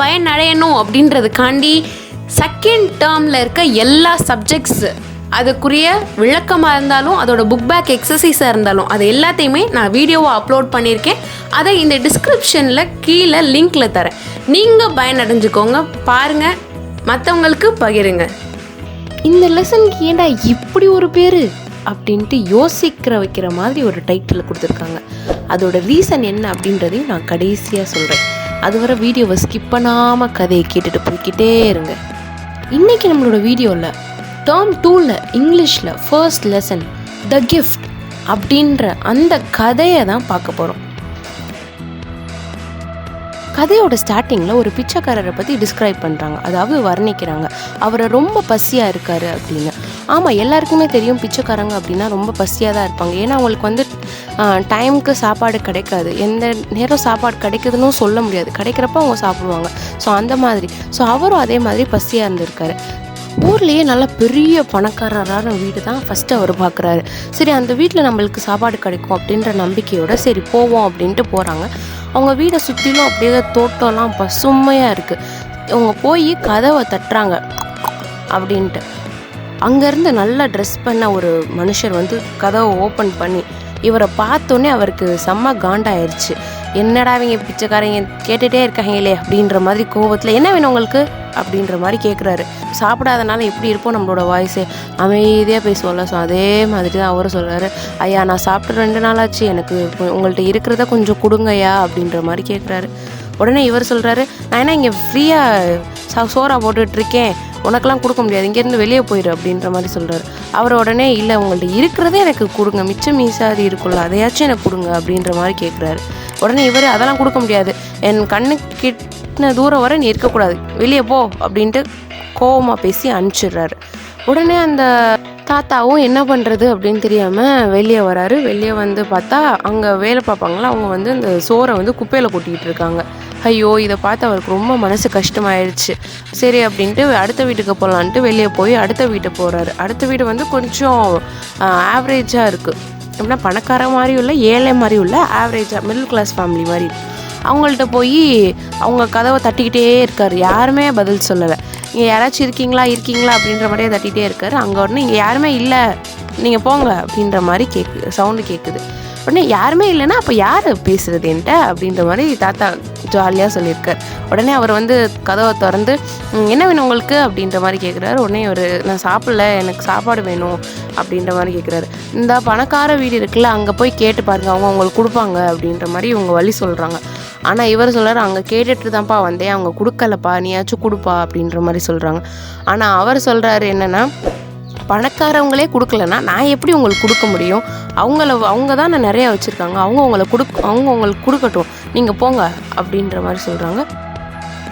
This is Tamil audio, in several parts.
பயனடையணும் அப்படின்றதுக்காண்டி செகண்ட் டேர்மில் இருக்க எல்லா சப்ஜெக்ட்ஸ் அதுக்குரிய விளக்கமாக இருந்தாலும் அதோட புக் பேக் எக்ஸசைஸாக இருந்தாலும் அது எல்லாத்தையுமே நான் வீடியோவை அப்லோட் பண்ணியிருக்கேன். அதை இந்த டிஸ்கிரிப்ஷனில் கீழே லிங்கில் தரேன். நீங்கள் பயனடைஞ்சுக்கோங்க. பாருங்கள் மற்றவங்களுக்கு பகிருங்க. இந்த லெசனுக்கு ஏண்டா இப்படி ஒரு பேர்? அப்படின்ட்டு யோசிக்கிற வைக்கிற மாதிரி ஒரு டைட்டில் கொடுத்துருக்காங்க. அதோட ரீசன் என்ன அப்படின்றதையும் நான் கடைசியாக சொல்கிறேன் அதுவரை வீடியோவை ஸ்கிப் பண்ணாமல் கதையை கேட்டுட்டு போய்கிட்டே இருங்க. இன்றைக்கி நம்மளோட வீடியோவில் டேர்ம் டூவில் இங்கிலீஷில் ஃபர்ஸ்ட் லெசன் த கிஃப்ட் அப்படின்ற அந்த கதையை தான் பார்க்க போகிறோம் கதையோட ஸ்டார்டிங்கில் ஒரு பிச்சைக்காரரை பற்றி டிஸ்கிரைப் பண்ணுறாங்க அதாவது வர்ணிக்கிறாங்க. அவரை ரொம்ப பசியாக இருக்காரு அப்படின்னு. ஆமாம் எல்லாருக்குமே தெரியும் பிச்சைக்காரங்க அப்படின்னா ரொம்ப பசியாக தான் இருப்பாங்க. ஏன்னா அவங்களுக்கு வந்து டைமுக்கு சாப்பாடு கிடைக்காது. எந்த நேரம் சாப்பாடு கிடைக்குதுன்னு சொல்ல முடியாது. கிடைக்கிறப்ப அவங்க சாப்பிடுவாங்க. ஸோ அந்த மாதிரி. ஸோ அவரும் அதே மாதிரி பசியாக இருந்திருக்காரு. ஊர்லேயே நல்ல பெரிய பணக்காரரான வீடு தான் ஃபஸ்ட்டு அவர் பார்க்குறாரு சரி அந்த வீட்டில் நம்மளுக்கு சாப்பாடு கிடைக்கும் அப்படின்ற நம்பிக்கையோட சரி போவோம் அப்படின்ட்டு போகிறாங்க அவங்க வீடை சுற்றிலும் அப்படியே தோட்டம்லாம் பசுமையாக இருக்குது அவங்க போய் கதவை தட்டுறாங்க அப்படின்ட்டு. அங்கேருந்து நல்லா ட்ரெஸ் பண்ண ஒரு மனுஷர் வந்து கதவை ஓப்பன் பண்ணி இவரை பார்த்தோன்னே அவருக்கு செம்ம காண்டாயிருச்சு. என்னடா இவங்க பிச்சைக்காரங்க? கேட்டுகிட்டே இருக்காங்களே அப்படின்ற மாதிரி கோவத்தில் என்ன வேணும் உங்களுக்கு? அப்படின்ற மாதிரி கேட்குறாரு சாப்பிடாதனால எப்படி இருப்போம் நம்மளோட வாய்ஸு அமைதியாக பேசுவோம்ல. ஸோ அதே மாதிரி தான் அவரும் சொல்கிறாரு ஐயா நான் சாப்பிட்டு ரெண்டு நாள் ஆச்சு. எனக்கு உங்கள்கிட்ட இருக்கிறத கொஞ்சம் கொடுங்கய்யா அப்படின்ற மாதிரி கேட்குறாரு உடனே இவர் சொல்கிறாரு நான் என்ன இங்கே ஃப்ரீயாக சா சோறா போட்டுட்ருக்கேன் உனக்கெல்லாம் கொடுக்க முடியாது. இங்கேருந்து வெளியே போயிடு அப்படின்ற மாதிரி சொல்கிறாரு அவர் உடனே இல்லை உங்கள்ட்ட இருக்கிறதே எனக்கு கொடுங்க. மிச்சம் மீசாதி இருக்குல்ல அதையாச்சும் எனக்கு கொடுங்க அப்படின்ற மாதிரி கேட்குறாரு உடனே இவர் அதெல்லாம் கொடுக்க முடியாது. என் கண்ணு கிட்டின தூரம் வரை நீ இருக்கக்கூடாது. வெளியே போ அப்படின்ட்டு கோவமாக பேசி அனுப்பிச்சிடுறாரு. உடனே அந்த தாத்தாவும் என்ன பண்ணுறது அப்படின்னு தெரியாமல் வெளியே வராரு. வெளியே வந்து பார்த்தா அங்கே வேலை பார்ப்பாங்களா? அவங்க வந்து இந்த சோறை வந்து குப்பையில் கொட்டிக்கிட்டு இருக்காங்க. ஐயோ இதை பார்த்து அவருக்கு ரொம்ப மனசு கஷ்டமாயிடுச்சு சரி அப்படின்ட்டு அடுத்த வீட்டுக்கு போகலான்ட்டு வெளியே போய் அடுத்த வீட்டை போகிறாரு அடுத்த வீடு வந்து கொஞ்சம் ஆவரேஜாக இருக்குது எப்படின்னா பணக்கார மாதிரியும் இல்லை ஏழை மாதிரியும் இல்லை ஆவரேஜாக மிடில் கிளாஸ் ஃபேமிலி மாதிரி. அவங்கள்ட்ட போய் அவங்க கதவை தட்டிக்கிட்டே இருக்கார். யாருமே பதில் சொல்லலை. இங்கே யாராச்சும் இருக்கீங்களா? இருக்கீங்களா? அப்படின்ற மாதிரியே தட்டிகிட்டே இருக்காரு. அங்கே உடனே இங்கே யாருமே இல்லை. நீங்கள் போங்க. அப்படின்ற மாதிரி கேட்கு சவுண்டு கேட்குது உடனே யாருமே இல்லைன்னா அப்போ யார் பேசுகிறது என்கிட்ட? அப்படின்ற மாதிரி தாத்தா ஜாலியாக சொல்லியிருக்கார். உடனே அவர் வந்து கதவை திறந்து என்ன வேணும் உங்களுக்கு? அப்படின்ற மாதிரி கேட்குறாரு உடனே அவர் நான் சாப்பிடல. எனக்கு சாப்பாடு வேணும். அப்படின்ற மாதிரி கேட்குறாரு இந்த பணக்கார வீடு இருக்குல்ல அங்கே போய் கேட்டு பாருங்க. அவங்க உங்களுக்கு கொடுப்பாங்க. அப்படின்ற மாதிரி இவங்க வழி சொல்கிறாங்க ஆனால் இவர் சொல்கிறார் அங்கே கேட்டுட்டு தான்ப்பா வந்தேன். அவங்க கொடுக்கலப்பா. நீயாச்சும் கொடுப்பா. அப்படின்ற மாதிரி சொல்கிறாங்க ஆனால் அவர் சொல்கிறாரு என்னென்னா பணக்காரவங்களே கொடுக்கலன்னா நான் எப்படி உங்களுக்கு கொடுக்க முடியும்? அவங்கள அவங்க தான் நான் நிறையா வச்சுருக்காங்க. அவங்க உங்களை கொடுக்க அவங்க உங்களுக்கு கொடுக்கட்டும். நீங்கள் போங்க. அப்படின்ற மாதிரி சொல்கிறாங்க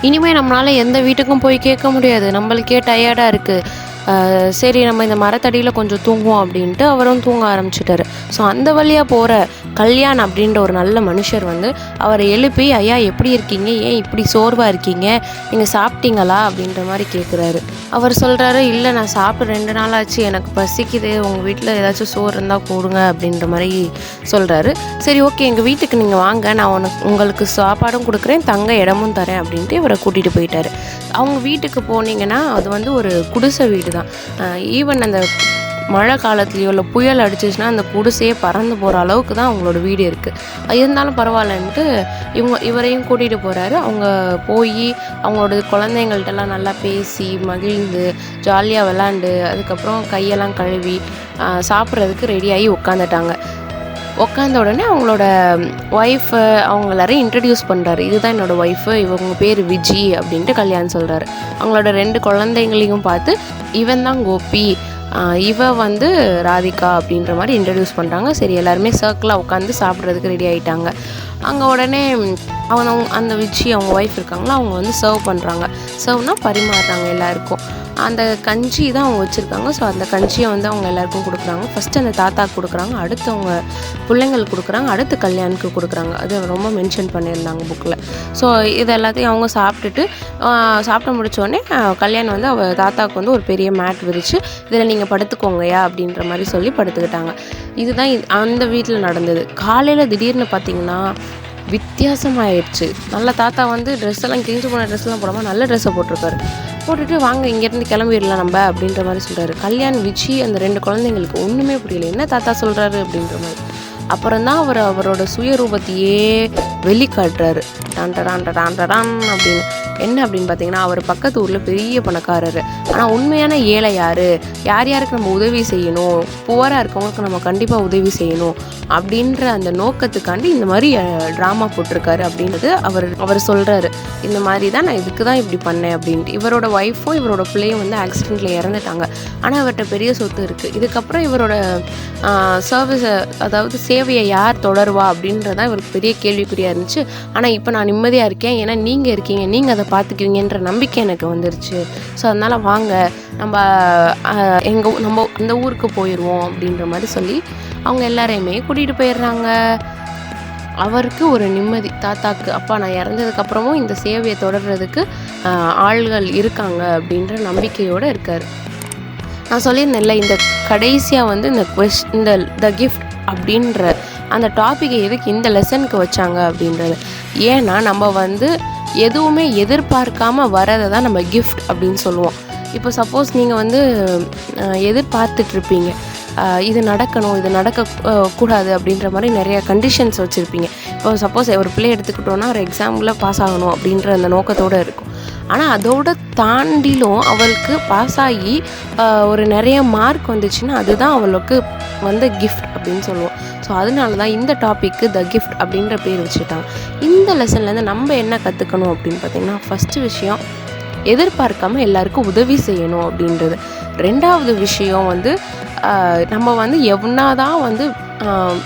இனிமேல் நம்மளால் எந்த வீட்டுக்கும் போய் கேட்க முடியாது. நம்மளுக்கே டயர்டாக இருக்குது சரி நம்ம இந்த மரத்தடியில் கொஞ்சம் தூங்குவோம் அப்படின்ட்டு அவரும் தூங்க ஆரம்பிச்சிட்டாரு. ஸோ அந்த வழியாக போகிற கல்யாண் அப்படின்ற ஒரு நல்ல மனுஷர் வந்து அவரை எழுப்பி ஐயா எப்படி இருக்கீங்க? ஏன் இப்படி சோர்வாக இருக்கீங்க? நீங்கள் சாப்பிட்டீங்களா? அப்படின்ற மாதிரி கேட்குறாரு அவர் சொல்கிறாரு இல்லை நான் சாப்பிட்டு ரெண்டு நாள் ஆச்சு. எனக்கு பசிக்குது. உங்கள் வீட்டில் ஏதாச்சும் சோறு இருந்தால் கொடுங்க அப்படின்ற மாதிரி சொல்கிறாரு சரி ஓகே. எங்கள் வீட்டுக்கு நீங்கள் வாங்க. நான் உனக்கு உங்களுக்கு சாப்பாடும் கொடுக்குறேன். தங்க இடமும் தரேன். அப்படின்ட்டு இவரை கூட்டிகிட்டு போயிட்டார். அவங்க வீட்டுக்கு போனீங்கன்னா அது வந்து ஒரு குடிசை வீடு தான். ஈவன் அந்த மழை காலத்துலேயோ இல்லை புயல் அடிச்சிச்சுன்னா அந்த குடிசையே பறந்து போகிற அளவுக்கு தான் அவங்களோட வீடு இருக்குது இருந்தாலும் பரவாயில்லன்ட்டு இவங்க இவரையும் கூட்டிகிட்டு போகிறாரு அவங்க போய் அவங்களோட குழந்தைங்கள்ட்டெல்லாம் நல்லா பேசி மகிழ்ந்து ஜாலியாக விளாண்டு அதுக்கப்புறம் கையெல்லாம் கழுவி சாப்பிட்றதுக்கு ரெடியாகி உட்காந்துட்டாங்க உட்காந்த உடனே அவங்களோட ஒய்ஃபு அவங்க எல்லாரையும் இன்ட்ரடியூஸ் பண்ணுறாரு இதுதான் என்னோட ஒய்ஃபு இவங்க பேர் விஜி அப்படின்ட்டு கல்யாணம் சொல்கிறாரு அவங்களோட ரெண்டு குழந்தைங்களையும் பார்த்து இவன் தான் கோபி. இவ வந்து ராதிகா அப்படின்ற மாதிரி இன்ட்ரடியூஸ் பண்ணுறாங்க சரி எல்லாருமே சர்க்கிளாக உட்காந்து சாப்பிட்றதுக்கு ரெடி ஆகிட்டாங்க அங்கே உடனே அவங்க அந்த விஜி அவங்க ஒய்ஃப் இருக்காங்களா அவங்க வந்து சர்வ் பண்ணுறாங்க சர்வ்னால் பரிமாறுறாங்க எல்லாருக்கும். அந்த கஞ்சி தான் அவங்க வச்சுருக்காங்க. ஸோ அந்த கஞ்சியை வந்து அவங்க எல்லாருக்கும் கொடுக்குறாங்க. ஃபஸ்ட்டு அந்த தாத்தாக்கு கொடுக்குறாங்க. அடுத்து அவங்க பிள்ளைங்களுக்கு கொடுக்குறாங்க. அடுத்து கல்யாணுக்கு கொடுக்குறாங்க. அது ரொம்ப மென்ஷன் பண்ணியிருந்தாங்க புக்கில் ஸோ இது எல்லாத்தையும் அவங்க சாப்பிட்டுட்டு சாப்பிட்டு முடித்தோடனே கல்யாணம் வந்து அவள் தாத்தாவுக்கு வந்து ஒரு பெரிய மேட் விரித்து இதில் நீங்கள் படுத்துக்கோங்கயா அப்படின்ற மாதிரி சொல்லி படுத்துக்கிட்டாங்க. இதுதான் அந்த வீட்டில் நடந்தது. காலையில் திடீர்னு பார்த்தீங்கன்னா வித்தியாசமாயிடுச்சு. நல்ல தாத்தா வந்து ட்ரெஸ் எல்லாம் கிழிஞ்சு போன ட்ரெஸ்லாம் போடாமல் நல்ல ட்ரெஸ்ஸை போட்டிருக்காரு. போட்டுட்டு வாங்க இங்கேருந்து கிளம்பிடலாம் நம்ம அப்படின்ற மாதிரி சொல்கிறாரு கல்யாண் விஜி அந்த ரெண்டு குழந்தைங்களுக்கு ஒன்றுமே புரியல. என்ன தாத்தா சொல்கிறாரு அப்படின்ற மாதிரி. அப்புறம் தான் அவர் அவரோட சுயரூபத்தையே வெளிக்காட்டுறாரு. டான் டான் அப்படின்னு. என்ன அப்படின்னு பார்த்தீங்கன்னா அவர் பக்கத்து ஊரில் பெரிய பணக்காரர். ஆனால் உண்மையான ஏழை யார்? யார் யாருக்கு நம்ம உதவி செய்யணும்? புவராக இருக்கவங்களுக்கு நம்ம கண்டிப்பாக உதவி செய்யணும். அப்படின்ற அந்த நோக்கத்துக்காண்டி இந்த மாதிரி ட்ராமா போட்டிருக்காரு அப்படின்றது அவர் அவர் சொல்கிறாரு இந்த மாதிரி தான் நான் இதுக்கு தான் இப்படி பண்ணேன் அப்படின்ட்டு. இவரோட ஒய்ஃபும் இவரோட பிள்ளையும் வந்து ஆக்சிடெண்ட்டில் இறந்துட்டாங்க. ஆனால் அவர்கிட்ட பெரிய சொத்து இருக்குது இதுக்கப்புறம் இவரோட சர்வீஸை அதாவது சேவையை யார் தொடருவா அப்படின்றதான் இவருக்கு பெரிய கேள்விக்குறியாக இருந்துச்சு. ஆனால் இப்போ நான் நிம்மதியாக இருக்கேன். ஏன்னா நீங்கள் இருக்கீங்க. நீங்கள் அதை பார்த்துக்குவீங்கன்ற நம்பிக்கை எனக்கு வந்துருச்சு. ஸோ அதனால் வாங்க நம்ம எங்கள் நம்ம அந்த ஊருக்கு போயிடுவோம் அப்படின்ற மாதிரி சொல்லி அவங்க எல்லாரையுமே கூட்டிகிட்டு போயிடுறாங்க. அவருக்கு ஒரு நிம்மதி. தாத்தாக்கு அப்பா நான் இறந்ததுக்கப்புறமும் இந்த சேவையை தொடர்றதுக்கு ஆள்கள் இருக்காங்க அப்படின்ற நம்பிக்கையோடு இருக்கார். நான் சொல்லியிருந்தேன்ல இந்த கடைசியாக வந்து இந்த கொஷ் இந்த த கிஃப்ட் அப்படின்ற அந்த டாப்பிக்கை எதுக்கு இந்த லெசனுக்கு வச்சாங்க அப்படின்றது. ஏன்னா நம்ம வந்து எதுவுமே எதிர்பார்க்காமல் வரதை தான் நம்ம கிஃப்ட் அப்படின்னு சொல்லுவோம். இப்போ சப்போஸ் நீங்கள் வந்து எதிர்பார்த்துட்ருப்பீங்க. இது நடக்கணும் இது நடக்க கூடாது அப்படின்ற மாதிரி நிறைய கண்டிஷன்ஸ் வச்சுருப்பீங்க. இப்போ சப்போஸ் ஒரு பிள்ளை எடுத்துக்கிட்டோன்னா ஒரு எக்ஸாமில் பாஸ் ஆகணும் அப்படின்ற அந்த நோக்கத்தோடு இருக்கும். ஆனால் அதோட தாண்டிலும் அவளுக்கு பாஸ் ஆகி ஒரு நிறைய மார்க் வந்துச்சுன்னா அதுதான் அவளுக்கு வந்த கிஃப்ட் அப்படின்னு சொல்லுவோம். ஸோ அதனால தான் இந்த டாப்பிக்கு த கிஃப்ட் அப்படின்ற பேர் வச்சுட்டாங்க இந்த லெசன்லேருந்து நம்ம என்ன கற்றுக்கணும் அப்படின்னு பார்த்தீங்கன்னா ஃபஸ்ட்டு விஷயம் எதிர்பார்க்காம எல்லாருக்கும் உதவி செய்யணும் அப்படின்றது. ரெண்டாவது விஷயம் வந்து நம்ம வந்து எவ்வளோதான் வந்து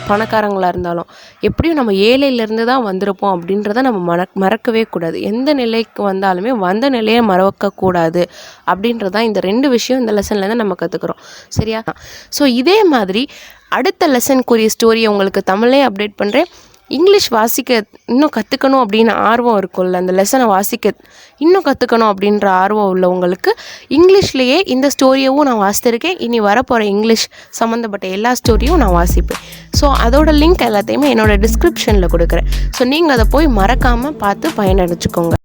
பணக்காரங்களாக இருந்தாலும் எப்படியும் நம்ம ஏழையிலேருந்து தான் வந்திருப்போம் அப்படின்றத நம்ம மற மறக்கவே கூடாது. எந்த நிலைக்கு வந்தாலுமே வந்த நிலையை மறக்கக்கூடாது அப்படின்றது தான் இந்த ரெண்டு விஷயம் இந்த லெசன்லேருந்து நம்ம கற்றுக்குறோம் சரியா? ஸோ இதே மாதிரி அடுத்த லெசனுக்குரிய ஸ்டோரியை உங்களுக்கு தமிழே அப்டேட் பண்ணுறேன் இங்கிலீஷ் வாசிக்க இன்னும் கற்றுக்கணும் அப்படின்னு ஆர்வம் இருக்கும்ல. அந்த லெசனை வாசிக்க இன்னும் கற்றுக்கணும் அப்படின்ற ஆர்வம் உள்ளவங்களுக்கு இங்கிலீஷ்லேயே இந்த ஸ்டோரியவும் நான் வாசித்திருக்கேன். இனி வரப்போகிற இங்கிலீஷ் சம்மந்தப்பட்ட எல்லா ஸ்டோரியும் நான் வாசிப்பேன். ஸோ அதோட லிங்க் எல்லாத்தையுமே என்னோடய டிஸ்கிரிப்ஷனில் கொடுக்குறேன். ஸோ நீங்கள் அதை போய் மறக்காமல் பார்த்து பயனடைச்சிக்கோங்க